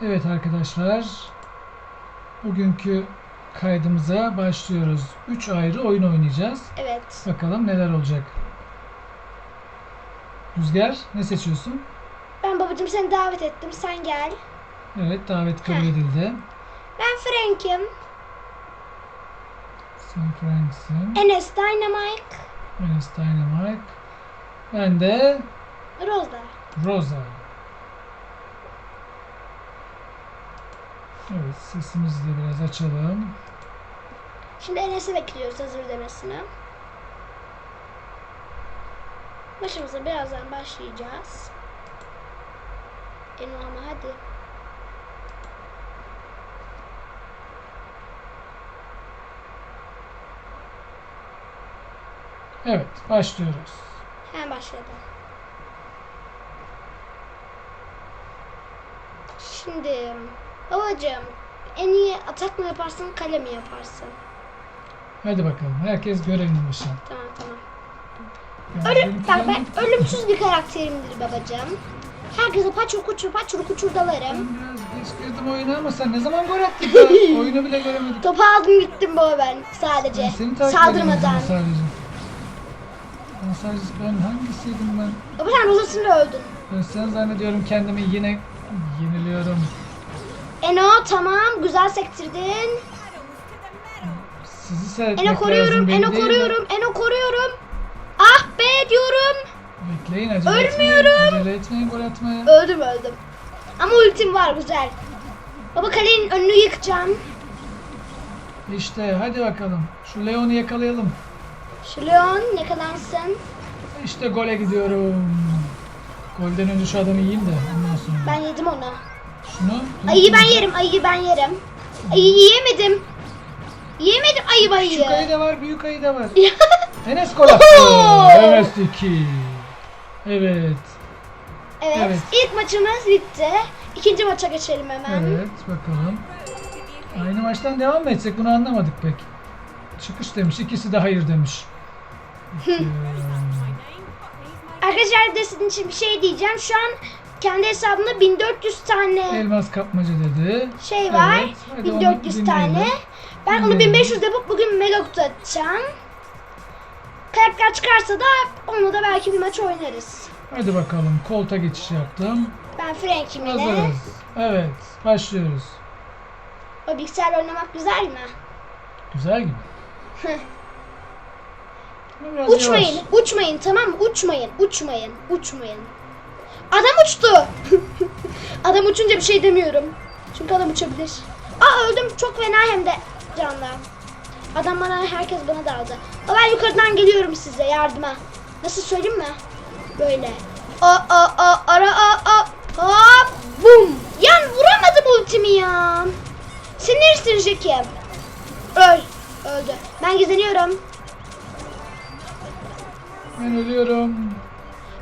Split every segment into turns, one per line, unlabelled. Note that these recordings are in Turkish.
Evet arkadaşlar. Bugünkü kaydımıza başlıyoruz. 3 ayrı oyun oynayacağız.
Evet.
Bakalım neler olacak. Rüzgar ne seçiyorsun?
Ben babacığım seni davet ettim. Sen gel.
Evet davet kabul
Heh.
edildi.
Ben Frank'im.
Sen Franks'in.
Enes Dynamite.
Enes Dynamite. Ben de
Rosa.
Rosa. Evet sesimizi de biraz açalım.
Şimdi Enes'i bekliyoruz hazır demesini. Başımıza birazdan başlayacağız. Eno ama hadi.
Evet başlıyoruz.
Hemen başladı. Şimdi babacığım en iyi atak mı yaparsın kale mi yaparsın?
Hadi bakalım. Herkes görevinin başına.
Tamam tamam. Ölüm, bak
ben-
ölümsüz bir karakterimdir babacığım. Herkese paçur kuçur paçur kuçur dalarım.
Ben biraz geç girdim oyuna ama sen ne zaman gol attın ya? Oyunu bile göremedik.
Topu aldım gittim baba ben sadece.
Seni takip ediyorum
Saldırmadan.
sadece. Ben sadece ben hangisiydim ben?
Baba sen uzasında öldün.
Ben sen zannediyorum kendimi yine yeniliyorum.
Eno tamam güzel sektirdin.
Sizi seyretmek
Eno
lazım.
koruyorum,
beni
Eno
de-
koruyorum, Eno koruyorum. Ah be diyorum.
Bekleyin acele
Ölmüyorum.
etmeyin. Acele etmeyin gol atmaya.
Öldüm öldüm. Ama ultim var güzel. Baba kalenin önünü yıkacağım.
İşte hadi bakalım. Şu Leon'u yakalayalım.
Şu Leon yakalansın.
İşte gole gidiyorum. Golden önce şu adamı yiyeyim de ondan sonra.
Ben yedim onu.
Şunu.
Ayıyı ben yerim, ayıyı ben yerim. Ayıyı yiyemedim. Yiyemedim ayı
Küçük ayı
bayıyı.
da var, büyük ayı da var. Enes gol attı. Enes 2. Evet.
Evet,
Evet.
ilk maçımız bitti. İkinci maça geçelim hemen.
Evet, bakalım. Aynı maçtan devam mı etsek bunu anlamadık pek. Çıkış demiş, ikisi de hayır demiş. İki.
Arkadaşlar bir de sizin için bir şey diyeceğim. Şu an kendi hesabımda 1400 tane
Elmas kapmaca dedi.
şey var.
Evet, hadi onu
1400 tane.
dinleyelim.
Ben onu
Dinleyelim.
1500 yapıp bugün mega kutu atacağım. Karakter çıkarsa da onunla da belki bir maç oynarız.
Hadi bakalım, kolta geçiş yaptım.
Ben Frank'im yine.
Hazırız. Evet, başlıyoruz.
O bilgisayarla oynamak güzel mi?
Güzel gibi. Biraz
Uçmayın,
yavaş.
uçmayın tamam mı? Uçmayın, uçmayın, uçmayın. Adam uçtu. adam uçunca bir şey demiyorum. Çünkü adam uçabilir. Aa öldüm çok fena hem de canla. Adam bana, herkes bana daldı. Aa, ben yukarıdan geliyorum size yardıma. Nasıl söyleyeyim mi? Böyle. A a a ara a a hop bum. Yan vuramadım ultimi ya. Sinirsin Jekim. Öl. Öldü. Ben gizleniyorum.
Ben ölüyorum.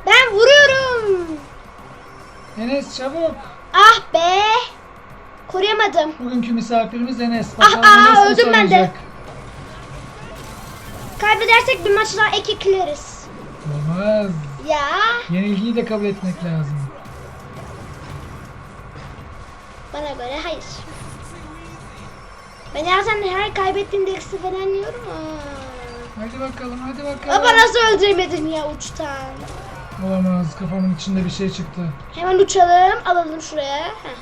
Ben vuruyorum.
Enes çabuk.
Ah be. Koruyamadım.
Bugünkü misafirimiz Enes.
Ah,
Bakalım
ah,
nasıl
öldüm ben de. Kaybedersek bir maç daha ek ekleriz.
Olmaz.
Ya.
Yenilgiyi de kabul etmek lazım.
Bana göre hayır. Ben zaten her kaybettiğimde eksi falan yiyorum. Aa.
Hadi bakalım, hadi bakalım.
Baba nasıl öldüremedim ya uçtan.
Olamaz, kafamın içinde bir şey çıktı.
Hemen uçalım. Alalım şuraya. Heh.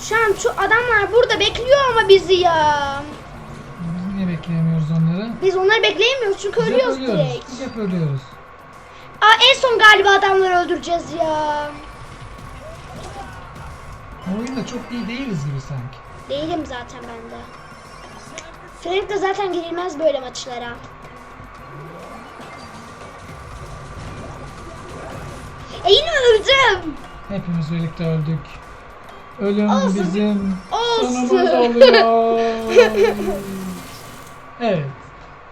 Şu an şu adamlar burada bekliyor ama bizi ya.
Biz niye bekleyemiyoruz onları?
Biz onları bekleyemiyoruz çünkü
Biz hep
ölüyoruz
ölüyoruz.
direkt.
Biz hep ölüyoruz.
Aa, en son galiba adamları öldüreceğiz ya.
Bu oyunda çok iyi değiliz gibi sanki.
Değilim zaten ben de. Frank'le zaten girilmez böyle maçlara. E yine öldüm.
Hepimiz birlikte öldük. Ölüm
Olsun.
bizim
Olsun.
sonumuz oluyor. evet.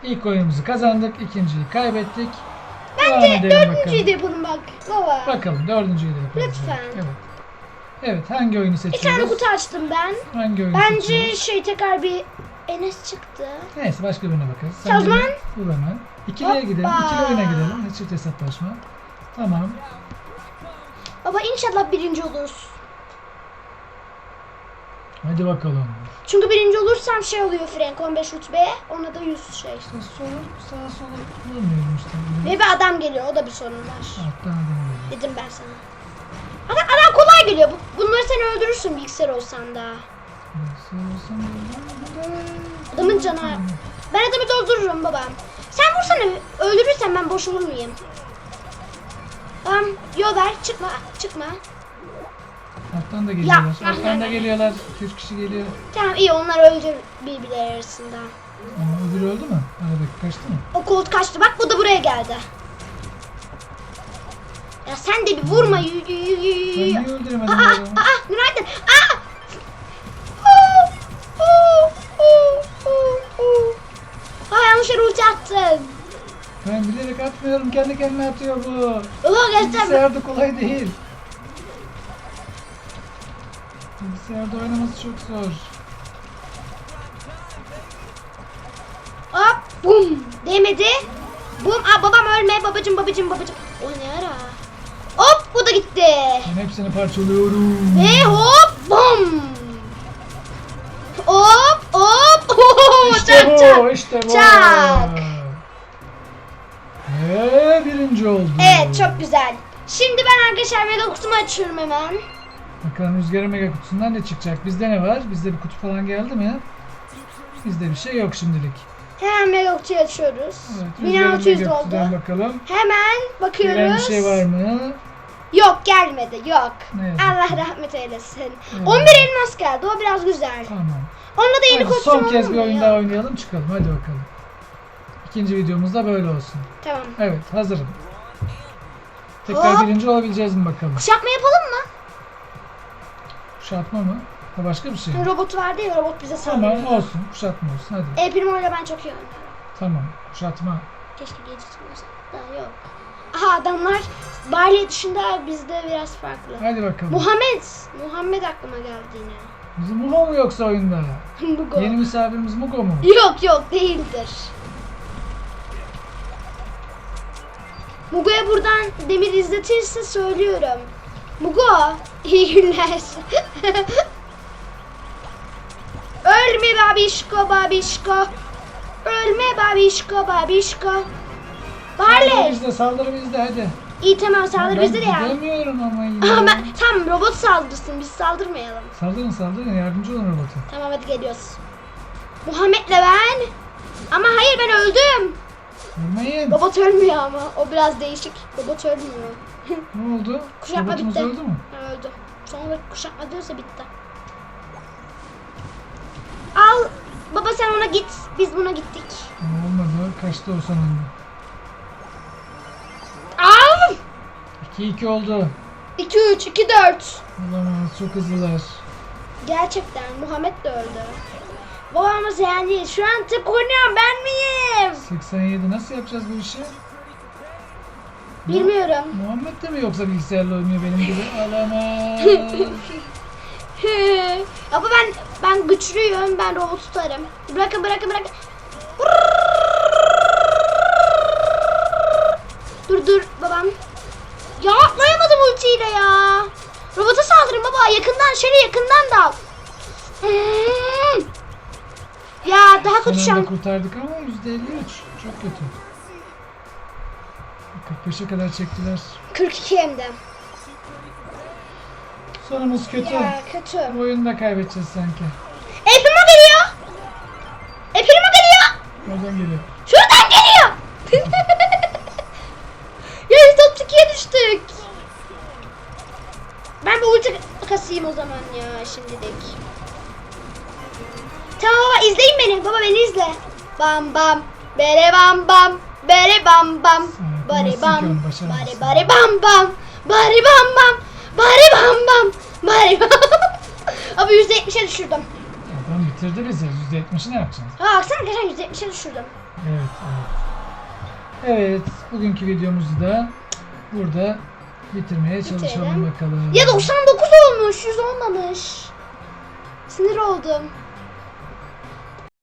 İlk oyunumuzu kazandık. ikinciyi kaybettik. Devam
Bence
edelim
dördüncüyü de
bakalım.
yapalım bak. Baba.
Bakalım dördüncüyü de yapalım.
Lütfen.
Evet. Evet hangi oyunu
Bir tane kutu açtım ben.
Hangi oyunu
Bence
seçiyoruz?
şey tekrar bir Enes çıktı.
Neyse başka birine bakarız.
Zaman-
beni Bul hemen. İkiliye
Hoppa.
gidelim. İkili oyuna gidelim. Çift hesaplaşma. Tamam.
Baba inşallah birinci oluruz.
Hadi bakalım.
Çünkü birinci olursam şey oluyor Frank 15 rütbeye. Ona da 100 şey.
İşte sol, sağa sola vurmuyorum işte.
Ve bir adam geliyor. O da bir sorun var.
Alttan adam geliyor.
Dedim ben sana. Adam, adam kolay geliyor. Bu- Bunları sen öldürürsün bilgisayar olsan da. Adamın canı. Ben adamı doldururum babam. Sen vursana. Öldürürsen ben boş vurmayayım. Tamam. Yol ver. Çıkma. Çıkma.
Alttan da geliyorlar.
Ya.
Alttan da geliyorlar. 2 kişi geliyor.
Tamam iyi onlar öldür birbirleri arasında.
Ama öbürü öldü mü? Aradaki kaçtı mı?
O kolt kaçtı. Bak bu da buraya geldi. Ya sen de bir vurma. Yü, yü, yü, yü,
Ben niye öldüremedim
Aa,
adamı?
aa, günaydın. Aa! Oo, oo, oo, oo, oo. Aa, yanlış attın.
Ben bilerek atmıyorum. Kendi kendine atıyor bu.
Ulan gösterme.
Bilgisayarda kolay değil. Bilgisayarda oynaması çok zor.
Hop, bum. Değmedi. Bum. Aa, babam ölme. Babacım, babacım, babacım. O ne ara? Hop, bu da gitti.
Ben hepsini parçalıyorum.
Ve hop, bum. Hop, hop. Oo,
İşte
çak,
bu,
çak.
işte bu.
Çak.
Ve birinci oldu.
Evet, çok güzel. Şimdi ben arkadaşlar mega kutumu açıyorum hemen.
Bakalım Rüzgar'ın mega kutusundan ne çıkacak? Bizde ne var? Bizde bir kutu falan geldi mi? Bizde bir şey yok şimdilik.
Hemen mega kutuyu açıyoruz.
Evet, Rüzgar'ın
1600
mega
oldu.
bakalım.
Hemen bakıyoruz.
Gelen bir şey var mı?
Yok gelmedi yok.
Yazık
Allah rahmet eylesin.
Evet.
11 elmas geldi o biraz güzel.
Tamam.
Onunla da yeni
Hadi
kostüm
son kez bir oyun daha oynayalım çıkalım. Hadi bakalım. İkinci videomuz da böyle olsun.
Tamam.
Evet hazırım. Tekrar
Hop.
birinci olabileceğiz mi bakalım?
Kuşatma yapalım mı?
Kuşatma mı? Ha başka bir şey mi?
Robot vardı ya robot bize saldırıyor.
Tamam olsun. Kuşatma olsun hadi.
El Primo ile ben çok iyi oynuyorum.
Tamam. Kuşatma.
Keşke gece olsa da yok. Aha adamlar Barley dışında bizde biraz farklı.
Hadi bakalım.
Muhammed. Muhammed aklıma geldi yine.
Bizim Mugo mu yoksa oyunda?
Mugo.
Yeni misafirimiz Mugo mu?
Yok yok değildir. Mugo'ya buradan Demir izletirse söylüyorum. Mugo iyi günler. Ölme babişko babişko. Ölme babişko babişko. Barley.
bizde, saldırı bizde hadi.
İyi tamam saldır bizde de ya.
gidemiyorum ama yine.
Ama ben, tamam robot saldırsın biz saldırmayalım.
Saldırın saldırın yardımcı olun robota.
Tamam hadi geliyoruz. Muhammed'le ben. Ama hayır ben öldüm.
Vurmayın.
Robot ölmüyor ama. O biraz değişik. Robot ölmüyor.
Ne oldu?
Kuşatma
Robotumuz
bitti.
öldü mü?
Öldü. Sonra kuşatma diyorsa bitti. Al. Baba sen ona git. Biz buna gittik.
Ama olmadı. Kaçtı o sonunda.
Al.
2-2 oldu.
2 3 2 4.
Olamaz çok hızlılar.
Gerçekten Muhammed de öldü. Babamız yani şu an tek oynayan ben miyim?
87 nasıl yapacağız bu işi?
Bilmiyorum.
Muhammed de mi yoksa bilgisayarla oynuyor benim gibi? Alamaz.
Ama ben ben güçlüyüm. Ben robot tutarım. Bırakın bırakın bırakın. Dur dur babam. Ya atlayamadım ultiyle ya. Robota saldırın baba. Yakından şöyle yakından dal. Hmm. Ya daha kötü an.
kurtardık ama %53. Çok kötü. 45'e kadar çektiler.
42 hem de.
Sonumuz kötü.
Ya kötü.
Bu oyunu da kaybedeceğiz sanki.
Epimo geliyor. Epimo geliyor.
Nereden geliyor?
Şuradan geliyor. ya 132'ye düştük. Ben bu ulti kasayım o zaman ya şimdilik. Tamam baba izleyin beni. Baba beni izle. Bam bam. Bere bam bam. Bere bam bam. Bari bam. Bari bari bam bam. Bari bam bam. Bari bam bam. Bari bam. Abi %70'e düşürdüm.
Adam bitirdi bizi. %70'i ne yapacağız?
Ha baksana arkadaşlar %70'e düşürdüm.
Evet, evet. Evet, bugünkü videomuzu da burada bitirmeye çalışalım
Bitirelim.
bakalım.
Ya 99 olmuş, 100 olmamış. Sinir oldum.